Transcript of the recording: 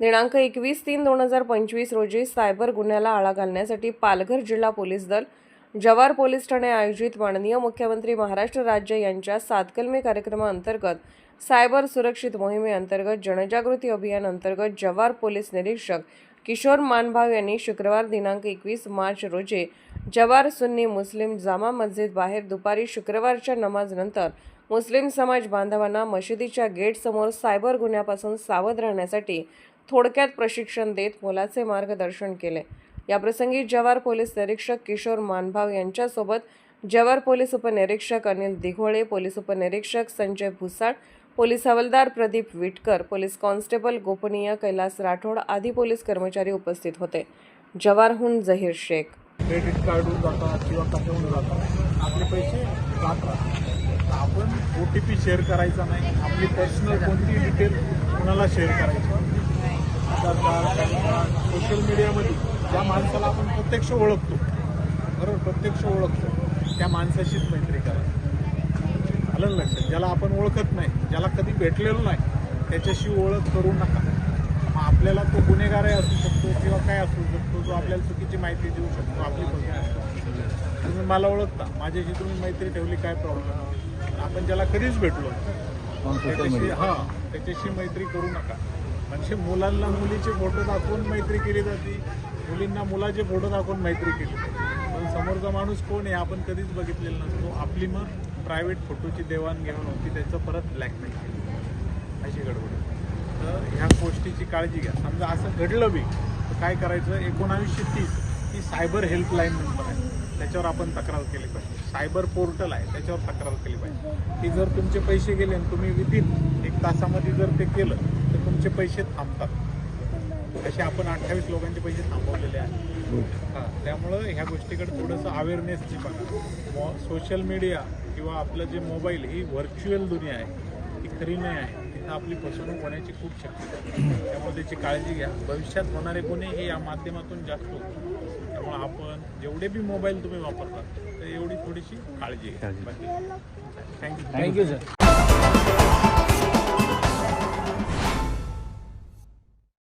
दिनांक एकवीस तीन दोन हजार पंचवीस रोजी सायबर गुन्ह्याला आळा घालण्यासाठी पालघर जिल्हा पोलीस दल जवार पोलीस ठाणे आयोजित माननीय मुख्यमंत्री महाराष्ट्र राज्य यांच्या सातकलमी कार्यक्रमाअंतर्गत सायबर सुरक्षित मोहिमेअंतर्गत जनजागृती अभियान अंतर्गत जवार पोलीस निरीक्षक किशोर मानभाव यांनी शुक्रवार दिनांक एकवीस मार्च रोजी जवार सुन्नी मुस्लिम जामा मस्जिद बाहेर दुपारी शुक्रवारच्या नमाजनंतर मुस्लिम समाज बांधवांना मशिदीच्या गेटसमोर सायबर गुन्ह्यापासून सावध राहण्यासाठी थोडक्यात प्रशिक्षण देत मोलाचे मार्गदर्शन केले. याप्रसंगी जवार पोलीस निरीक्षक किशोर मानभाव यांच्यासोबत जवार पोलीस उपनिरीक्षक अनिल दिघोळे पोलीस उपनिरीक्षक संजय भुसाळ पोलीस हवालदार प्रदीप विटकर पोलीस कॉन्स्टेबल गोपनीय कैलास राठोड आदी पोलीस कर्मचारी उपस्थित होते. जवारहून जहीर शेख. क्रेडिट कार्डवर जातात किंवा कशाहून जातात आपले पैसे जातात आपण ओ टी पी शेअर करायचा नाही. आपली पर्सनल कोणती डिटेल कोणाला शेअर करायची? आधार कार्ड सोशल मीडियामध्ये ज्या माणसाला आपण प्रत्यक्ष ओळखतो बरोबर? प्रत्यक्ष ओळखतो. त्या माणसाशीच मैत्री करायची आलं लक्षात ज्याला आपण ओळखत नाही ज्याला कधी भेटलेलो नाही त्याच्याशी ओळख करू नका. मग आपल्याला तो गुन्हेगारही असू शकतो किंवा काय असू शकतो जो आपल्याला चुकीची माहिती देऊ शकतो आपली पसंत तुम्ही मला ओळखता. माझ्याशी तुम्ही मैत्री ठेवली काय प्रॉब्लेम आपण ज्याला कधीच भेटलो त्याच्याशी हां त्याच्याशी मैत्री करू नका. म्हणजे मुलांना मुलीचे फोटो दाखवून मैत्री केली जाते. मुलींना मुलाचे फोटो दाखवून मैत्री केली जाते. पण समोरचा माणूस कोण आहे आपण कधीच बघितलेला नसतो. आपली मग प्रायव्हेट फोटोची देवाणघेवाण होती त्याचं परत ब्लॅकमेल केलं. अशी गडबड आहे. तर ह्या गोष्टीची काळजी घ्या. समजा असं घडलं बी तर काय करायचं? एकोणावीसशे तीस ही सायबर हेल्पलाईन नंबर आहे. त्याच्यावर आपण तक्रार केली पाहिजे. सायबर पोर्टल आहे त्याच्यावर तक्रार केली पाहिजे. की जर तुमचे पैसे गेले आणि तुम्ही विदिन एक तासामध्ये जर ते केलं तर तुमचे पैसे थांबतात. असे आपण अठ्ठावीस लोकांचे पैसे थांबवलेले आहेत. हां त्यामुळं ह्या गोष्टीकडे थोडंसं अवेअरनेसची बघा. मो सोशल मीडिया किंवा आपलं जे मोबाईल ही व्हर्च्युअल दुनिया आहे. ती खरी नाही आहे. तिथं आपली फसवणूक होण्याची खूप शक्यता आहे. त्यामुळे त्याची काळजी घ्या. भविष्यात होणारे गुन्हे हे या माध्यमातून जास्त होतात त्यामुळे आपण जेवढे बी मोबाईल तुम्ही वापरता तर एवढी थोडीशी काळजी घ्या. बाकी थँक्यू थँक्यू सर